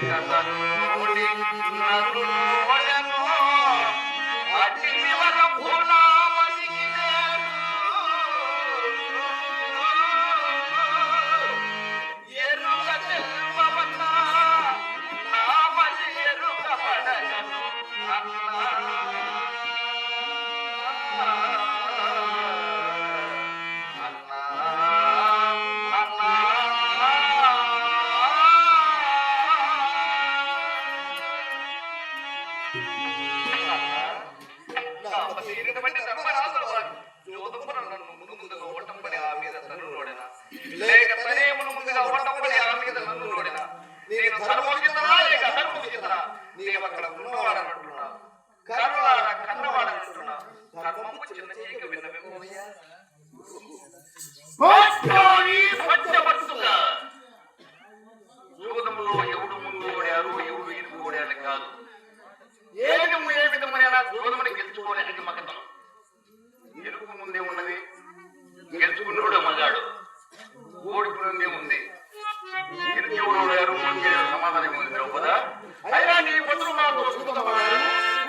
تظنني లేక తనేమును ముందుగా ఓటంపడి ఆ మీద నన్ను నోడిన నేను ధర్మోచితనా లేక ఉన్నవాడనంటున్నా కన్నవాడనంటున్నా ధర్మము చిన్న చీక విన్నవేమోయ్యా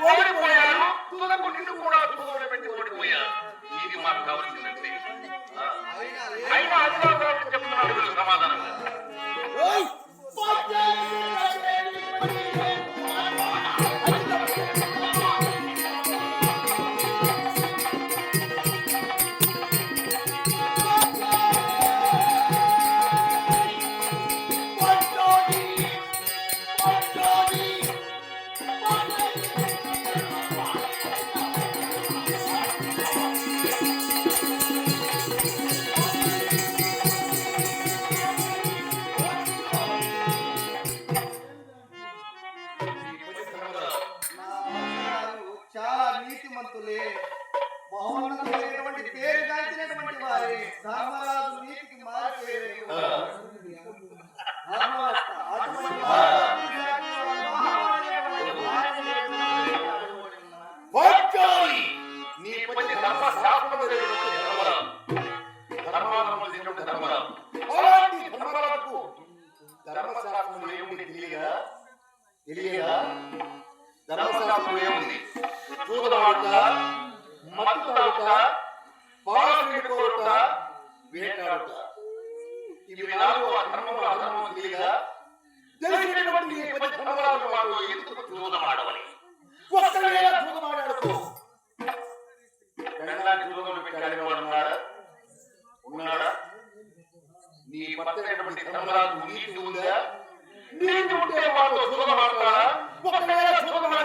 ఓడిపోయారు తుదకు నిన్ను కూడా చూదోడు ఓడిపోయారు ఇది మాకు కావాల్సిందండి. అయినా అది మాకు కావాల్సింది మహోన్నతమైనటువంటి పేరు గాంచినటువంటి వారే ధర్మరాజు నీతికి మారిపోయే ధర్మవత్త. అటువంటి వాక్యాలి నీ పని ధర్మ ధర్మరాజు. ధర్మరాజు. అలాంటి ధర్మరాజుకు ఏముంది ఏముంది? చూదవాడుట మత్తు తాగుట పాలసీ వేటాడుట ఇవి నాలుగు ఆ అధర్మము తెలియగా తెలిసినటువంటి ధర్మరాజు వాళ్ళు ఎందుకు చూదమాడవని ఒక్కవేళ జూదమాడాడుకో పెళ్ళాన్ని జూదంలో వాడు ఉన్నాడా ఉన్నాడా నీ ధర్మరాజు నీతి ఉందా? నీతి ఉంటే వాడు జూదమాడతాడా ఒక్కవేళ జూదమాడాడుకో